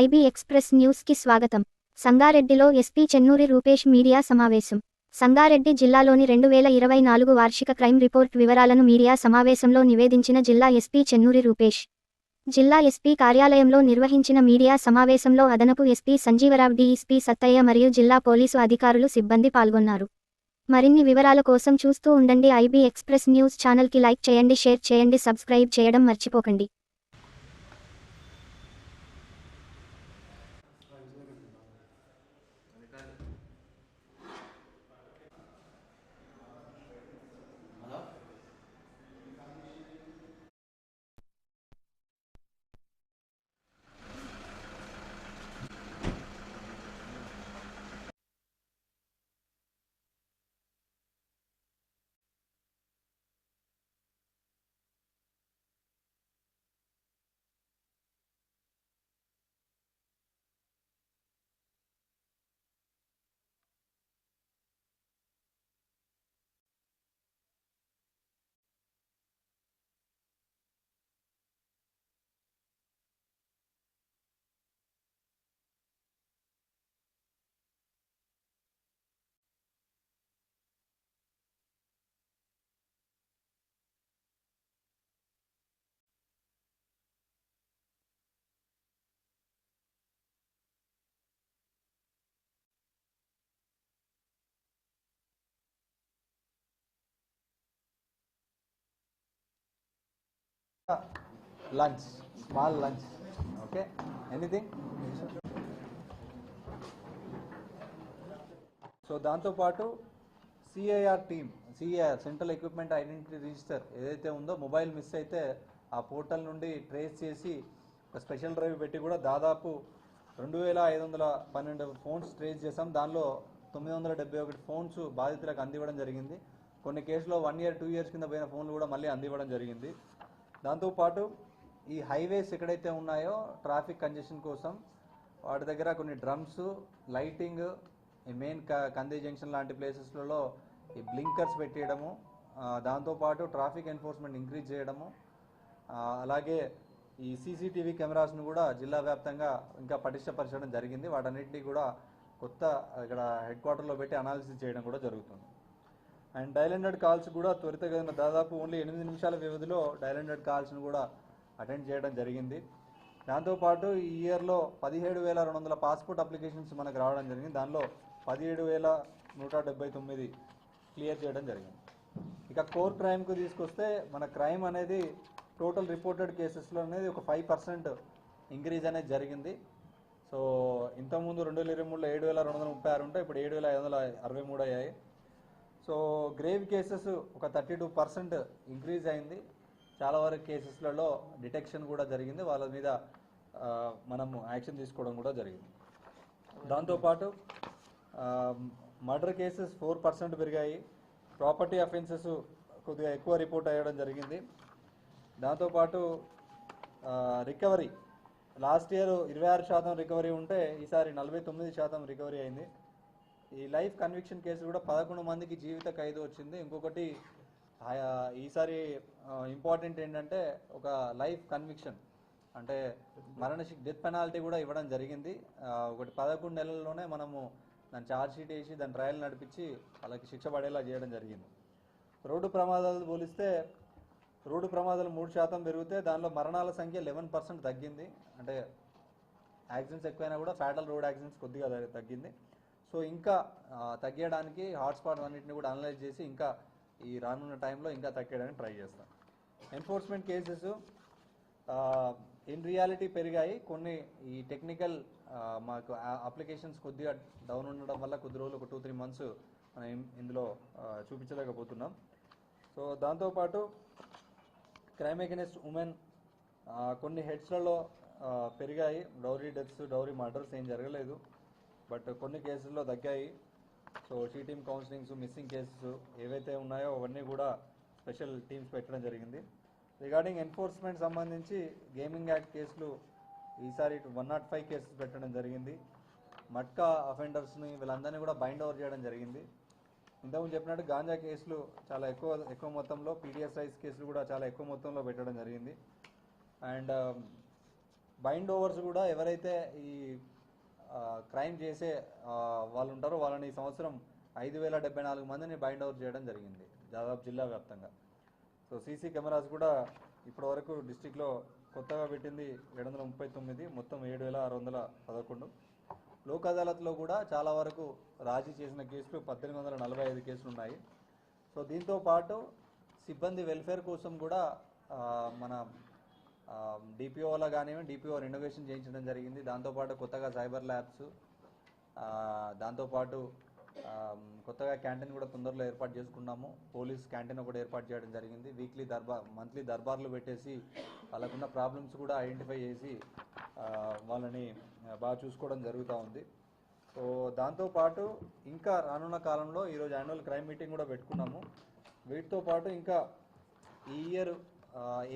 IB express న్యూస్కి స్వాగతం. సంగారెడ్డిలో ఎస్పీ చెన్నూరి రూపేష్ మీడియా సమావేశం. సంగారెడ్డి జిల్లాలోని రెండు వేల ఇరవై నాలుగు వార్షిక క్రైమ్ రిపోర్ట్ వివరాలను మీడియా సమావేశంలో నివేదించిన జిల్లా ఎస్పీ చెన్నూరి రూపేష్. జిల్లా ఎస్పీ కార్యాలయంలో నిర్వహించిన మీడియా సమావేశంలో అదనపు ఎస్పీ సంజీవరావు డీఎస్పీ సత్తయ్య మరియు జిల్లా పోలీసు అధికారులు సిబ్బంది పాల్గొన్నారు. మరిన్ని వివరాల కోసం చూస్తూ ఉండండి ఐబీ ఎక్స్ప్రెస్ న్యూస్ ఛానల్కి లైక్ చేయండి షేర్ చేయండి సబ్స్క్రైబ్ చేయడం మర్చిపోకండి. Lunch, small lunch. Okay, anything? So దాంతోపాటు CIR team CIR central equipment identity register ఏదైతే ఉందో మొబైల్ మిస్ అయితే ఆ పోర్టల్ నుండి ట్రేస్ చేసి ఒక స్పెషల్ డ్రైవ్ పెట్టి కూడా దాదాపు రెండు వేల ఐదు వందల పన్నెండు ఫోన్స్ ట్రేస్ చేసాం దానిలో తొమ్మిది వందల డెబ్బై ఒకటి ఫోన్స్ బాధితులకు అందివ్వడం జరిగింది కొన్ని కేసులో వన్ ఇయర్ టూ ఇయర్స్ కింద పోయిన ఫోన్లు కూడా మళ్ళీ అందివ్వడం జరిగింది దాంతోపాటు ఈ హైవేస్ ఎక్కడైతే ఉన్నాయో ట్రాఫిక్ కంజెషన్ కోసం వాటి దగ్గర కొన్ని డ్రమ్స్ లైటింగ్ ఈ మెయిన్ కంది జంక్షన్ లాంటి ప్లేసెస్లలో ఈ బ్లింకర్స్ పెట్టేయడము దాంతోపాటు ట్రాఫిక్ ఎన్ఫోర్స్మెంట్ ఇంక్రీజ్ చేయడము అలాగే ఈ సీసీటీవీ కెమెరాస్ను కూడా జిల్లా వ్యాప్తంగా ఇంకా పటిష్టపరచడం జరిగింది. వాటన్నిటినీ కూడా కొత్త ఇక్కడ హెడ్ క్వార్టర్లో పెట్టి అనాలిసిస్ చేయడం కూడా జరుగుతుంది. అండ్ డైల్ హండ్రెడ్ కాల్స్ కూడా త్వరితగతిన దాదాపు ఓన్లీ ఎనిమిది నిమిషాల వ్యవధిలో డైల్ హండ్రెడ్ కాల్స్ను కూడా అటెండ్ చేయడం జరిగింది. దాంతోపాటు ఈ ఇయర్లో పదిహేడు వేల రెండు వందల పాస్పోర్ట్ అప్లికేషన్స్ మనకు రావడం జరిగింది. దానిలో పదిహేడు వేల నూట డెబ్బై తొమ్మిది క్లియర్ చేయడం జరిగింది. ఇక కోర్ క్రైమ్కు తీసుకొస్తే మన క్రైమ్ అనేది టోటల్ రిపోర్టెడ్ కేసెస్లో అనేది ఒక ఫైవ్ పర్సెంట్ ఇంక్రీజ్ అనేది జరిగింది. సో ఇంతకుముందు రెండు వేల ఇరవై మూడులో ఏడు వేల రెండు వందల ముప్పై ఆరు ఉంటే ఇప్పుడు ఏడు వేల ఐదు వందల అరవై మూడు అయ్యాయి. సో గ్రేవ్ కేసెస్ ఒక థర్టీ టూ పర్సెంట్ ఇంక్రీజ్ అయింది. చాలా వరకు కేసెస్లలో డిటెక్షన్ కూడా జరిగింది. వాళ్ళ మీద మనము యాక్షన్ తీసుకోవడం కూడా జరిగింది. దాంతోపాటు మర్డర్ కేసెస్ ఫోర్ పర్సెంట్ పెరిగాయి. ప్రాపర్టీ అఫెన్సెస్ కొద్దిగా ఎక్కువ రిపోర్ట్ అయ్యడం జరిగింది. దాంతోపాటు రికవరీ. లాస్ట్ ఇయర్ ఇరవై ఆరు శాతం రికవరీ ఉంటే ఈసారి నలభై తొమ్మిది శాతం రికవరీ అయింది. ఈ లైఫ్ కన్విక్షన్ కేసు కూడా పదకొండు మందికి జీవిత ఖైదు వచ్చింది. ఇంకొకటి ఈసారి ఇంపార్టెంట్ ఏంటంటే ఒక లైఫ్ కన్విక్షన్. అంటే మరణ డెత్ పెనాల్టీ కూడా ఇవ్వడం జరిగింది. ఒకటి పదకొండు నెలల్లోనే మనము దాని ఛార్జ్ షీట్ వేసి దాని ట్రయల్ నడిపించి వాళ్ళకి శిక్ష పడేలా చేయడం జరిగింది. రోడ్డు ప్రమాదాలు పోలిస్తే రోడ్డు ప్రమాదాలు మూడు శాతం పెరిగితే దానిలో మరణాల సంఖ్య లెవెన్ పర్సెంట్ తగ్గింది. అంటే యాక్సిడెంట్స్ ఎక్కువైనా కూడా ఫ్యాటల్ రోడ్ యాక్సిడెంట్స్ కొద్దిగా తగ్గింది. సో ఇంకా తగ్గడానికి హాట్స్పాట్ అన్నింటిని కూడా అనలైజ్ చేసి ఇంకా ఈ రానున్న టైంలో ఇంకా తగ్గడానికి ట్రై చేస్తాం. ఎన్ఫోర్స్మెంట్ కేసెస్ ఇన్ రియాలిటీ పెరిగాయి. కొన్ని ఈ టెక్నికల్ మాకు అప్లికేషన్స్ కొద్దిగా డౌన్ ఉండడం వల్ల కొద్ది రోజులు ఒక టూ త్రీ మంత్స్ మనం ఇందులో చూపించలేకపోతున్నాం. సో దాంతోపాటు క్రైమ్ అగెనిస్ట్ ఉమెన్ కొన్ని హెడ్స్లలో పెరిగాయి. డౌరీ డెత్స్ డౌరీ మర్డర్స్ ఏం జరగలేదు. బట్ కొన్ని కేసుల్లో తగ్గాయి. So team counsellings missing cases ఏవైతే ఉన్నాయో అవన్నీ కూడా స్పెషల్ టీమ్స్ పెట్టడం జరిగింది. రిగార్డింగ్ ఎన్ఫోర్స్మెంట్ సంబంధించి గేమింగ్ యాక్ట్ కేసులు ఈసారి వన్ నాట్ ఫైవ్ కేసెస్ పెట్టడం జరిగింది. మట్కా అఫెండర్స్ని వీళ్ళందరినీ కూడా బైండ్ ఓవర్ చేయడం జరిగింది. ఇంతకుముందు చెప్పినట్టు గాంజా కేసులు చాలా ఎక్కువ ఎక్కువ మొత్తంలో పీడిఎస్ రైస్ కేసులు కూడా చాలా ఎక్కువ మొత్తంలో పెట్టడం జరిగింది. అండ్ బైండ్ ఓవర్స్ కూడా ఎవరైతే ఈ క్రైమ్ చేసే వాళ్ళు ఉంటారో వాళ్ళని ఈ సంవత్సరం ఐదు వేల డెబ్బై నాలుగు మందిని బైండ్ అవుట్ చేయడం జరిగింది దాదాపు జిల్లా వ్యాప్తంగా. సో సీసీ కెమెరాస్ కూడా ఇప్పటి వరకు డిస్టిక్లో కొత్తగా పెట్టింది ఏడు వందల ముప్పై తొమ్మిది మొత్తం ఏడు వేల ఆరు వందల పదకొండు. లోక్ అదాలత్లో కూడా చాలా వరకు రాజీ చేసిన కేసులు పద్దెనిమిది వందల నలభై ఐదు కేసులు ఉన్నాయి సో దీంతో పాటు సిబ్బంది వెల్ఫేర్ కోసం కూడా మన డిపిఓలో కానివ్వండి డిపిఓ రెనోవేషన్ చేయించడం జరిగింది. దాంతోపాటు కొత్తగా సైబర్ ల్యాబ్స్ దాంతోపాటు కొత్తగా క్యాంటీన్ కూడా తొందరలో ఏర్పాటు చేసుకున్నాము. పోలీస్ క్యాంటీన్ ఒకటి ఏర్పాటు చేయడం జరిగింది. వీక్లీ దర్బార్ మంత్లీ దర్బార్లు పెట్టేసి వాళ్ళకున్న ప్రాబ్లమ్స్ కూడా ఐడెంటిఫై చేసి వాళ్ళని బాగా చూసుకోవడం జరుగుతూ ఉంది. సో దాంతోపాటు ఇంకా రానున్న కాలంలో ఈరోజు యాన్యువల్ క్రైమ్ మీటింగ్ కూడా పెట్టుకున్నాము. వీటితో పాటు ఇంకా ఈ ఇయర్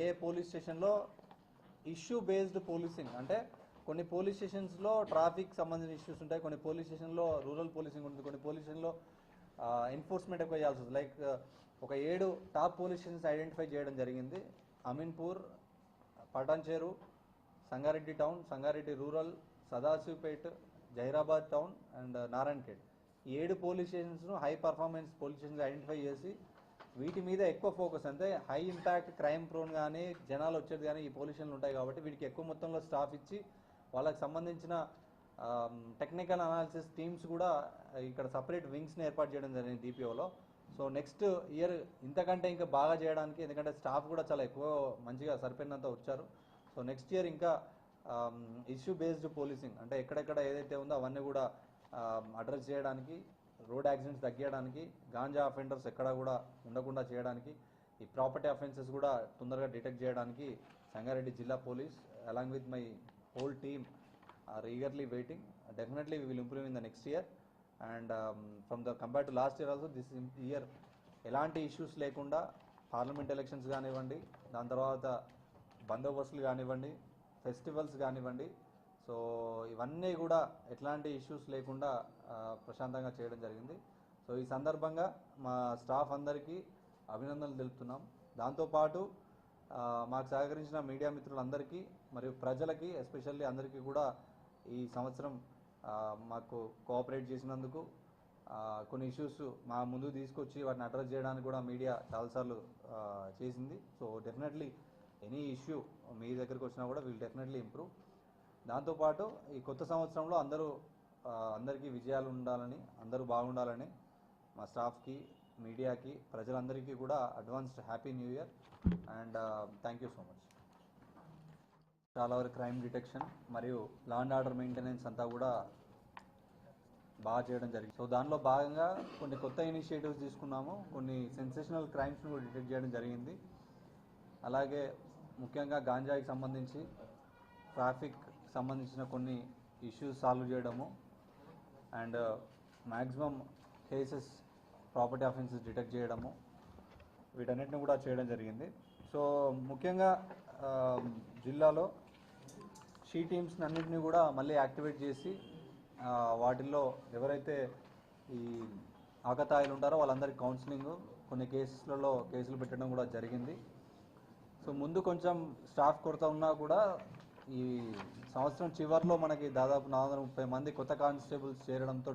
ఏ పోలీస్ స్టేషన్లో ఇష్యూ బేస్డ్ పోలీసింగ్ అంటే కొన్ని పోలీస్ స్టేషన్స్లో ట్రాఫిక్ సంబంధించిన ఇష్యూస్ ఉంటాయి. కొన్ని పోలీస్ స్టేషన్లో రూరల్ పోలీసింగ్ ఉంటుంది. కొన్ని పోలీస్ స్టేషన్లో ఎన్ఫోర్స్మెంట్ ఎక్కువ చేయాల్సి వస్తుంది. లైక్ ఒక ఏడు టాప్ పోలీస్ స్టేషన్స్ ఐడెంటిఫై చేయడం జరిగింది. Ameenpur Patancheru Sangareddy town Sangareddy rural Sadasivpet Zaheerabad town and Narayankhed. ఈ ఏడు police స్టేషన్స్ను high performance police stations identify చేసి వీటి మీద ఎక్కువ ఫోకస్ అంటే హై ఇంపాక్ట్ క్రైమ్ ప్రోన్ కానీ జనాలు వచ్చేది కానీ ఈ పొల్యూషన్లు ఉంటాయి కాబట్టి వీటికి ఎక్కువ మొత్తంలో స్టాఫ్ ఇచ్చి వాళ్ళకి సంబంధించిన టెక్నికల్ అనాలిసిస్ టీమ్స్ కూడా ఇక్కడ సపరేట్ వింగ్స్ని ఏర్పాటు చేయడం జరిగింది డిపిఓలో సో నెక్స్ట్ ఇయర్ ఇంతకంటే ఇంకా బాగా చేయడానికి ఎందుకంటే స్టాఫ్ కూడా చాలా ఎక్కువ మంచిగా సరిపోయినంత వచ్చారు. సో నెక్స్ట్ ఇయర్ ఇంకా ఇష్యూ బేస్డ్ పోలీసింగ్ అంటే ఎక్కడెక్కడ ఏదైతే ఉందో అవన్నీ కూడా అడ్రస్ చేయడానికి రోడ్ యాక్సిడెంట్స్ తగ్గించడానికి గాంజా అఫెండర్స్ ఎక్కడ కూడా ఉండకుండా చేయడానికి ఈ ప్రాపర్టీ అఫెన్సెస్ కూడా తొందరగా డిటెక్ట్ చేయడానికి సంగారెడ్డి జిల్లా police along with my whole team are eagerly waiting definitely we will improve in the next year and from the compare to last year also this year ఎలాంటి ఇష్యూస్ లేకుండా parliament elections కానివ్వండి దాని తర్వాత బందోబస్తులు కానివ్వండి festivals కానివ్వండి so ఇవన్నీ కూడా ఎట్లాంటి ఇష్యూస్ లేకుండా ప్రశాంతంగా చేయడం జరిగింది. సో ఈ సందర్భంగా మా స్టాఫ్ అందరికీ అభినందనలు తెలుపుతున్నాం. దాంతోపాటు మాకు సహకరించిన మీడియా మిత్రులందరికీ మరియు ప్రజలకి ఎస్పెషల్లీ అందరికీ కూడా ఈ సంవత్సరం మాకు కోఆపరేట్ చేసినందుకు కొన్ని ఇష్యూస్ మా ముందు తీసుకొచ్చి వాటిని అడ్రస్ చేయడానికి కూడా మీడియా చాలాసార్లు చేసింది. సో డెఫినెట్లీ ఎనీ ఇష్యూ మీ దగ్గరికి వచ్చినా కూడా విల్ డెఫినెట్లీ ఇంప్రూవ్ దాంతోపాటు ఈ కొత్త సంవత్సరంలో అందరూ అందరికీ విజయాలు ఉండాలని అందరూ బాగుండాలని మా స్టాఫ్కి మీడియాకి ప్రజలందరికీ కూడా advanced happy new year and thank you so much. చాలా వరకు క్రైమ్ డిటెక్షన్ మరియు లా అండ్ ఆర్డర్ మెయింటెనెన్స్ అంతా కూడా బాగా చేయడం జరిగింది. సో దానిలో భాగంగా కొన్ని కొత్త ఇనిషియేటివ్స్ తీసుకున్నాము. కొన్ని సెన్సేషనల్ క్రైమ్స్ని కూడా డిటెక్ట్ చేయడం జరిగింది. అలాగే ముఖ్యంగా గాంజాకి సంబంధించి ట్రాఫిక్ సంబంధించిన కొన్ని ఇష్యూస్ సాల్వ్ చేయడము and maximum cases property offences detect చేయడము వీటన్నిటిని కూడా చేయడం జరిగింది. సో ముఖ్యంగా um, జిల్లాలో షీ టీమ్స్ని అన్నింటినీ కూడా మళ్ళీ యాక్టివేట్ చేసి వాటిల్లో ఎవరైతే ఈ ఆకతాయిలు ఉంటారో వాళ్ళందరికీ కౌన్సిలింగ్ కొన్ని కేసులలో కేసులు పెట్టడం కూడా జరిగింది. సో ముందు కొంచెం స్టాఫ్ కొరత ఉన్నా కూడా ఈ సంవత్సరం చివరిలో మనకి దాదాపు నాలుగు ముప్పై మంది కొత్త కానిస్టేబుల్స్ చేరడంతో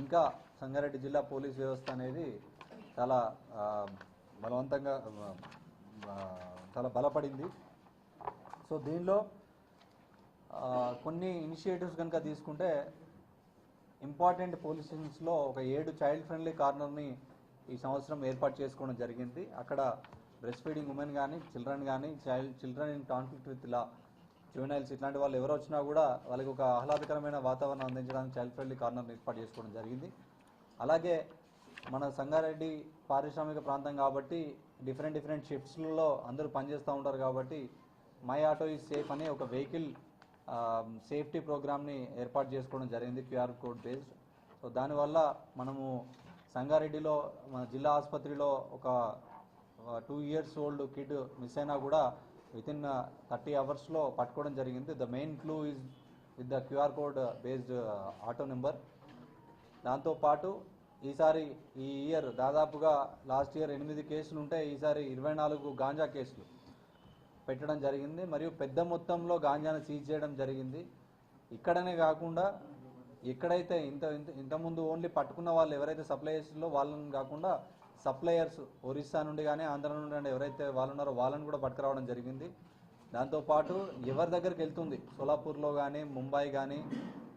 ఇంకా సంగారెడ్డి జిల్లా పోలీస్ వ్యవస్థ అనేది చాలా బలవంతంగా చాలా బలపడింది. సో దీనిలో కొన్ని ఇనిషియేటివ్స్ కనుక తీసుకుంటే ఇంపార్టెంట్ పోలీస్ స్టేషన్స్లో ఒక ఏడు చైల్డ్ ఫ్రెండ్లీ కార్నర్ని ఈ సంవత్సరం ఏర్పాటు చేసుకోవడం జరిగింది. అక్కడ బ్రెస్ట్ ఫీడింగ్ ఉమెన్ కానీ చిల్డ్రన్ కానీ child children in conflict with law juveniles ఇట్లాంటి వాళ్ళు ఎవరు వచ్చినా కూడా వాళ్ళకి ఒక ఆహ్లాదకరమైన వాతావరణం అందించడానికి చైల్డ్ ఫ్రెండ్లీ కార్నర్ ఏర్పాటు చేసుకోవడం జరిగింది. అలాగే మన సంగారెడ్డి పారిశ్రామిక ప్రాంతం కాబట్టి డిఫరెంట్ డిఫరెంట్ షిఫ్ట్స్లలో అందరూ పనిచేస్తూ ఉంటారు కాబట్టి మై ఆటో ఈజ్ సేఫ్ అనే ఒక వెహికల్ సేఫ్టీ ప్రోగ్రామ్ని ఏర్పాటు చేసుకోవడం జరిగింది క్యూఆర్ కోడ్ బేస్డ్. సో దానివల్ల మనము సంగారెడ్డిలో మన జిల్లా ఆసుపత్రిలో ఒక two years old kid miss అయినా కూడా విత్ ఇన్ థర్టీ అవర్స్లో పట్టుకోవడం జరిగింది. The main clue is with the QR code based auto number దాంతోపాటు ఈసారి ఈ ఇయర్ దాదాపుగా లాస్ట్ ఇయర్ ఎనిమిది కేసులు ఉంటే ఈసారి ఇరవై నాలుగు గాంజా కేసులు పెట్టడం జరిగింది. మరియు పెద్ద మొత్తంలో గాంజాను సీజ్ చేయడం జరిగింది. ఇక్కడనే కాకుండా ఎక్కడైతే ఇంత ఇంత ఇంతకుముందు ఓన్లీ పట్టుకున్న వాళ్ళు ఎవరైతే సప్లై చేసిందో వాళ్ళని కాకుండా సప్లయర్స్ ఒరిస్సా నుండి కానీ ఆంధ్ర నుండి కానీ ఎవరైతే వాళ్ళు ఉన్నారో వాళ్ళని కూడా పట్టుకురావడం జరిగింది. దాంతోపాటు ఎవరి దగ్గరికి వెళ్తుంది? సోలాపూర్లో కానీ ముంబై కానీ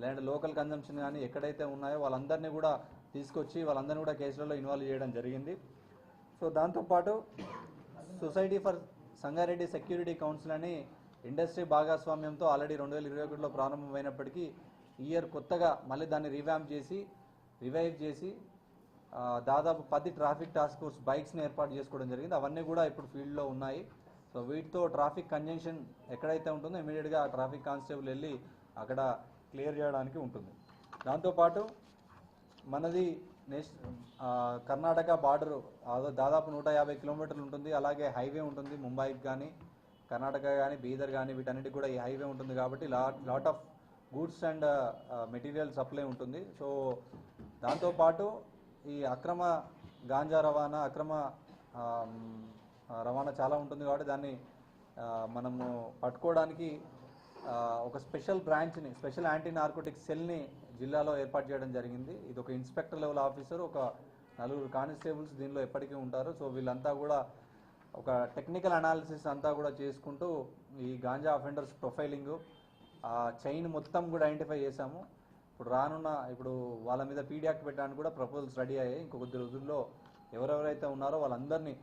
లేదంటే లోకల్ కన్జంప్షన్ కానీ ఎక్కడైతే ఉన్నాయో వాళ్ళందరినీ కూడా తీసుకొచ్చి వాళ్ళందరినీ కూడా కేసులలో ఇన్వాల్వ్ చేయడం జరిగింది. సో దాంతోపాటు society for Sangareddy security council అని ఇండస్ట్రీ భాగస్వామ్యంతో ఆల్రెడీ రెండు వేల ఇరవై ఒకటిలో ప్రారంభమైనప్పటికీ ఈ ఇయర్ కొత్తగా మళ్ళీ దాన్ని రివ్యాంప్ చేసి రివైవ్ చేసి దాదాపు పది ట్రాఫిక్ టాస్క్ ఫోర్స్ బైక్స్ని ఏర్పాటు చేసుకోవడం జరిగింది. అవన్నీ కూడా ఇప్పుడు ఫీల్డ్లో ఉన్నాయి. సో వీటితో ట్రాఫిక్ కంజంక్షన్ ఎక్కడైతే ఉంటుందో ఇమీడియట్గా ఆ ట్రాఫిక్ కానిస్టేబుల్ వెళ్ళి అక్కడ క్లియర్ చేయడానికి ఉంటుంది. దాంతోపాటు మనది నేష్ కర్ణాటక బార్డర్ దాదాపు నూట యాభై కిలోమీటర్లు ఉంటుంది. అలాగే హైవే ఉంటుంది ముంబైకి కానీ కర్ణాటక కానీ బీదర్ కానీ వీటన్నిటికి కూడా ఈ హైవే ఉంటుంది కాబట్టి లా lot of goods and material supply ఉంటుంది. సో దాంతోపాటు ఈ అక్రమ గాంజా రవాణా అక్రమ రవాణా చాలా ఉంటుంది కాబట్టి దాన్ని మనము పట్టుకోవడానికి ఒక స్పెషల్ బ్రాంచ్ని స్పెషల్ యాంటీ నార్కోటిక్ సెల్ని జిల్లాలో ఏర్పాటు చేయడం జరిగింది. ఇది ఒక ఇన్స్పెక్టర్ లెవెల్ ఆఫీసర్ ఒక నలుగురు కానిస్టేబుల్స్ దీనిలో ఎప్పటికీ ఉంటారు. సో వీళ్ళంతా కూడా ఒక టెక్నికల్ అనాలిసిస్ అంతా కూడా చేసుకుంటూ ఈ గాంజా అఫెండర్స్ ప్రొఫైలింగ్ ఆ చైన్ మొత్తం కూడా ఐడెంటిఫై చేశాము. ఇప్పుడు రానున్న ఇప్పుడు వాళ్ళ మీద పీడియాక్ పెట్టడానికి కూడా ప్రపోజల్స్ రెడీ అయ్యాయి. ఇంకో కొద్ది రోజుల్లో ఎవరెవరైతే ఉన్నారో వాళ్ళందరినీ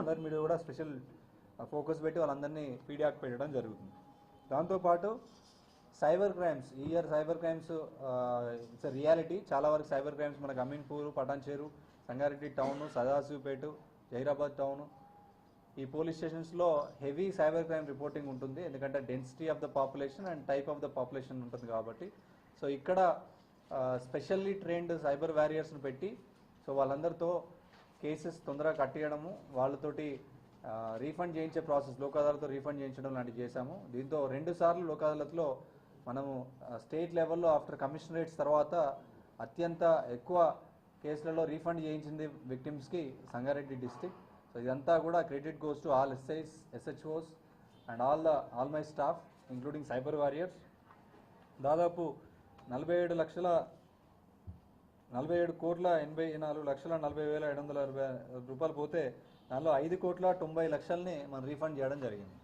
అందరి మీద కూడా స్పెషల్ ఫోకస్ పెట్టి వాళ్ళందరినీ పీడియాక్ పెట్టడం జరుగుతుంది. దాంతోపాటు సైబర్ క్రైమ్స్ ఈ year cyber crimes it's reality. చాలా వరకు సైబర్ క్రైమ్స్ మనకు అమీన్పూర్ పటాన్చేరు సంగారెడ్డి టౌన్ సదాశివపేట జైరాబాద్ టౌన్. ఈ పోలీస్ స్టేషన్స్లో హెవీ సైబర్ క్రైమ్ రిపోర్టింగ్ ఉంటుంది. ఎందుకంటే density of the population and type of the population ఉంటుంది కాబట్టి సో ఇక్కడ స్పెషల్లీ ట్రైన్డ్ సైబర్ వారియర్స్ని పెట్టి సో వాళ్ళందరితో కేసెస్ తొందరగా కట్టేయడము వాళ్ళతోటి రీఫండ్ చేయించే ప్రాసెస్ లోక్ అదాలత్లో రీఫండ్ చేయించడం లాంటివి చేశాము. దీంతో రెండు సార్లు లోక్ అదాలత్లో మనము స్టేట్ లెవెల్లో ఆఫ్టర్ కమిషనరేట్స్ తర్వాత అత్యంత ఎక్కువ కేసులలో రీఫండ్ చేయించింది విక్టిమ్స్కి సంగారెడ్డి డిస్టిక్ సో ఇదంతా కూడా credit goes to all SIs SHOs and all the all my staff including cyber warriors దాదాపు నలభై ఏడు లక్షల నలభై ఏడు కోట్ల ఎనభై నాలుగు లక్షల నలభై వేల ఏడు వందల అరవై రూపాయలు పోతే దానిలో ఐదు కోట్ల తొంభై లక్షల్ని మనం రీఫండ్ చేయడం జరిగింది.